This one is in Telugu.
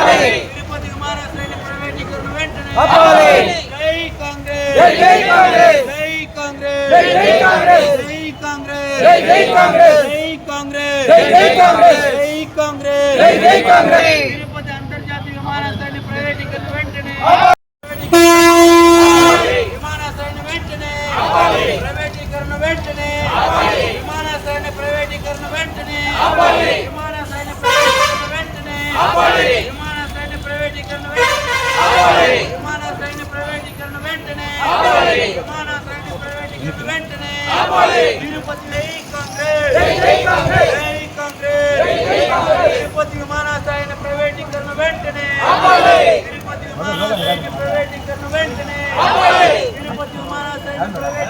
తిరుపతి విమానాశ్రయాన్ని ప్రైవేటీకరణ వెంటనే. జై కాంగ్రెస్ జై కాంగ్రెస్. జై కాంగ్రెస్ జై కాంగ్రెస్. జై కాంగ్రెస్ జై కాంగ్రెస్. జై కాంగ్రెస్ జై కాంగ్రెస్. జై కాంగ్రెస్ జై కాంగ్రెస్. తిరుపతి అంతర్జాతీయ విమానాశ్రయాన్ని ప్రైవేటీకరణ వెంటనే విమానాశ్రయాన్ని వెంటనే ప్రైవేటీకరణ వెంటనే విమానాశ్రయాన్ని ప్రైవేటీకరణ వెంటనే విమానాశ్రయాన్ని ప్రైవేటీకరణ వెంటనే విమానాశ్రయాన్ని ప్రైవేటీకరణ వెంటనే. విమానాశ్రయాన్ని ప్రైవేటీకరణ వెంటనే. విమానాశ్రయాన్ని ప్రైవేటీకరణ వెంటనే. తిరుపతి జై కాంగ్రెస్. జై కాంగ్రెస్. జై కాంగ్రెస్. తిరుపతి విమానాశ్రయాన్ని ప్రైవేటీకరణ వెంటనే. తిరుపతి విమానాశ్రయాన్ని ప్రైవేటీకరణ వెంటనే. తిరుపతి విమానాశ్రయాన్ని ప్రైవేటీకరణ వెంటనే